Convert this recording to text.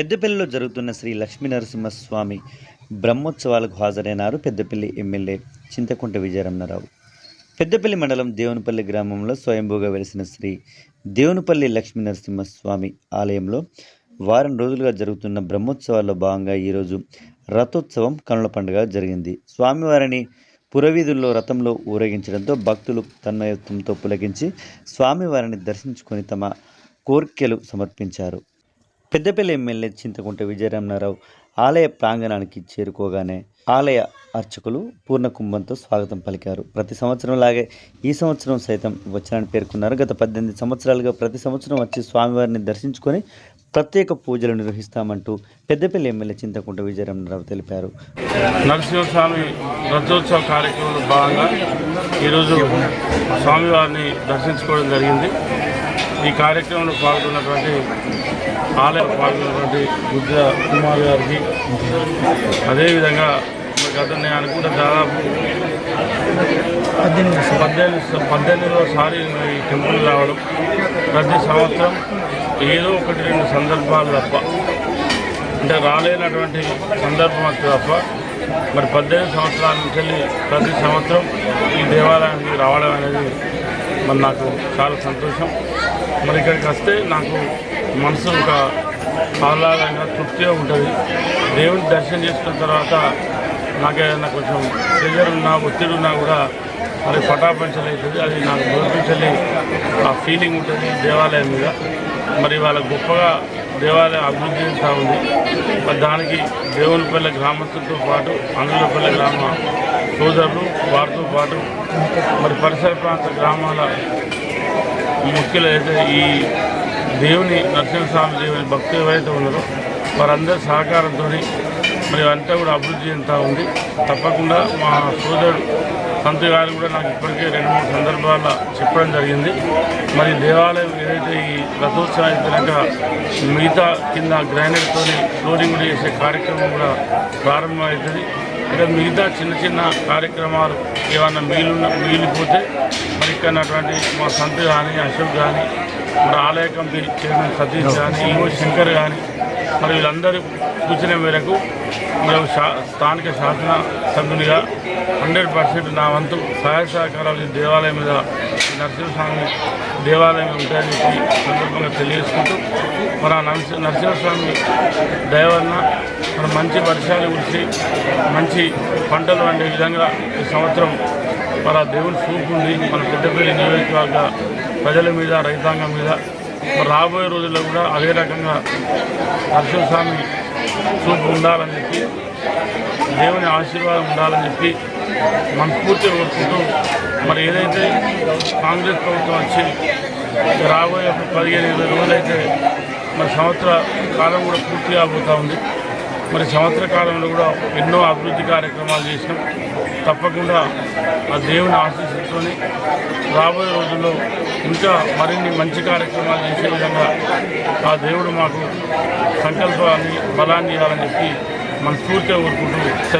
పెద్దపల్లిలో జరుగుతున్న శ్రీ లక్ష్మీనరసింహస్వామి బ్రహ్మోత్సవాలకు హాజరైనారు పెద్దపల్లి ఎమ్మెల్యే చింతకుంట విజయరమణారావు. పెద్దపల్లి మండలం దేవునిపల్లి గ్రామంలో స్వయంభూగా వెలిసిన శ్రీ దేవునిపల్లి లక్ష్మీనరసింహస్వామి ఆలయంలో వారం రోజులుగా జరుగుతున్న బ్రహ్మోత్సవాల్లో భాగంగా ఈరోజు రథోత్సవం కనుల పండుగ జరిగింది. స్వామివారిని పురవీధుల్లో రథంలో ఊరేగించడంతో భక్తులు తన్మయత్వంతో పులకించి స్వామివారిని దర్శించుకొని తమ కోర్కెలు సమర్పించారు. పెద్దపల్లి ఎమ్మెల్యే చింతకుంట విజయరమణారావు ఆలయ ప్రాంగణానికి చేరుకోగానే ఆలయ అర్చకులు పూర్ణ కుంభంతో స్వాగతం పలికారు. ప్రతి సంవత్సరం లాగే ఈ సంవత్సరం సైతం వచ్చారని పేర్కొన్నారు. గత పద్దెనిమిది సంవత్సరాలుగా ప్రతి సంవత్సరం వచ్చి స్వామివారిని దర్శించుకొని ప్రత్యేక పూజలు నిర్వహిస్తామంటూ పెద్దపల్లి ఎమ్మెల్యే చింతకుంట విజయరమణారావు తెలిపారు. నరసింహస్వామి రథోత్సవ కార్యక్రమంలో భాగంగా ఈరోజు స్వామివారిని దర్శించుకోవడం జరిగింది. ఈ కార్యక్రమంలో పాల్గొన్నటువంటి ఆలయ పాల్గొన్నటువంటి బుద్ధ కుమార్ గారికి అదేవిధంగా గత నేను అనుకుంటే దాదాపు పద్దెనిమిది పద్దెనిమిది పద్దెనిమిదోసారి ఈ టెంపుల్ రావడం ప్రతి సంవత్సరం ఏదో ఒకటి రెండు సందర్భాలు తప్ప అంటే రాలేనటువంటి సందర్భం వస్తే తప్ప మరి పద్దెనిమిది సంవత్సరాల నుంచి వెళ్ళి ప్రతి సంవత్సరం ఈ దేవాలయానికి రావడం అనేది మరి నాకు చాలా సంతోషం. మరి ఇక్కడికి వస్తే నాకు మనసు ఒక ఆహ్లాదంగా తృప్తిగా ఉంటుంది. దేవుని దర్శనం చేసుకున్న తర్వాత నాకేదైనా కొంచెం ప్రెజర్ ఉన్నా ఒత్తిడి ఉన్నా కూడా అది పటాపంచలు అవుతుంది అది నాకు దొరికించలే ఆ ఫీలింగ్ ఉంటుంది దేవాలయం మీద. మరి వాళ్ళ గొప్పగా దేవాలయం అభివృద్ధి చెందుతూ ఉంది. మరి దానికి దేవునిపల్లె గ్రామస్తులతో పాటు అందులపల్లె గ్రామ సోదరులు వారితో పాటు మరి పరిసర ప్రాంత గ్రామాల ముఖ్యులు అయితే ఈ దేవుని నరసింహస్వామి దేవుని భక్తులు ఎవరైతే ఉన్నారో వారందరి సహకారంతో మరి అంతా కూడా అభివృద్ధి చెందుతూ ఉంది. తప్పకుండా మా సోదరుడు సంతు గారు కూడా నాకు ఇప్పటికే రెండు మూడు సందర్భాల్లో చెప్పడం జరిగింది. మరి దేవాలయం ఏదైతే ఈ రథోత్సవం అయిపోయాక మిగతా కింద గ్రానైట్తో ఫ్లోరింగ్ కూడా చేసే కార్యక్రమం కూడా ప్రారంభమవుతుంది. ఇక్కడ మిగతా చిన్న చిన్న కార్యక్రమాలు ఏమన్నా మిగిలిన మిగిలిపోతే మరి ఇక్కడ అటువంటి మా సంతు కానీ అశోక్ కానీ మన ఆలయ కమిటీ చైర్మన్ సతీష్ కానీ ఈవో శంకర్ కానీ మరి వీళ్ళందరి సూచన మేరకు మేము స్థానిక శాసన సభ్యునిగా హండ్రెడ్ పర్సెంట్ నా వంతు సహాయ సహకారాలు దేవాలయం మీద నరసింహస్వామి దేవాలయం ఉంటాయని చెప్పి సందర్భంగా తెలియజేసుకుంటూ మన నరసింహస్వామి దయవలన మన మంచి వర్షాలు కురిసి మంచి పంటలు వండే విధంగా ఈ సంవత్సరం మన దేవుని చూపు ఉంది మన పెద్దపల్లి నియోజకవర్గ ప్రజల మీద రైతాంగం మీద రాబోయే రోజుల్లో కూడా అదే రకంగా నరసింహస్వామి చూపు ఉండాలని చెప్పి దేవుని ఆశీర్వాదం ఉండాలని చెప్పి మనస్ఫూర్తిగా కోరుకుంటూ మరి ఏదైతే కాంగ్రెస్ ప్రభుత్వం వచ్చి రాబోయే ఒక పదిహేను ఇరవై రోజులైతే మరి సంవత్సర కాలం కూడా పూర్తి కాబోతూ ఉంది. మరి సంవత్సర కాలంలో కూడా ఎన్నో అభివృద్ధి కార్యక్రమాలు చేసినాం. తప్పకుండా ఆ దేవుని ఆశీస్సులతోని రాబోయే రోజుల్లో ఇంకా మరిన్ని మంచి కార్యక్రమాలు చేసే విధంగా ఆ దేవుడు మాకు సంకల్పాన్ని బలాన్ని ఇవ్వాలని చెప్పి మనస్ఫూర్తిగా కోరుకుంటూ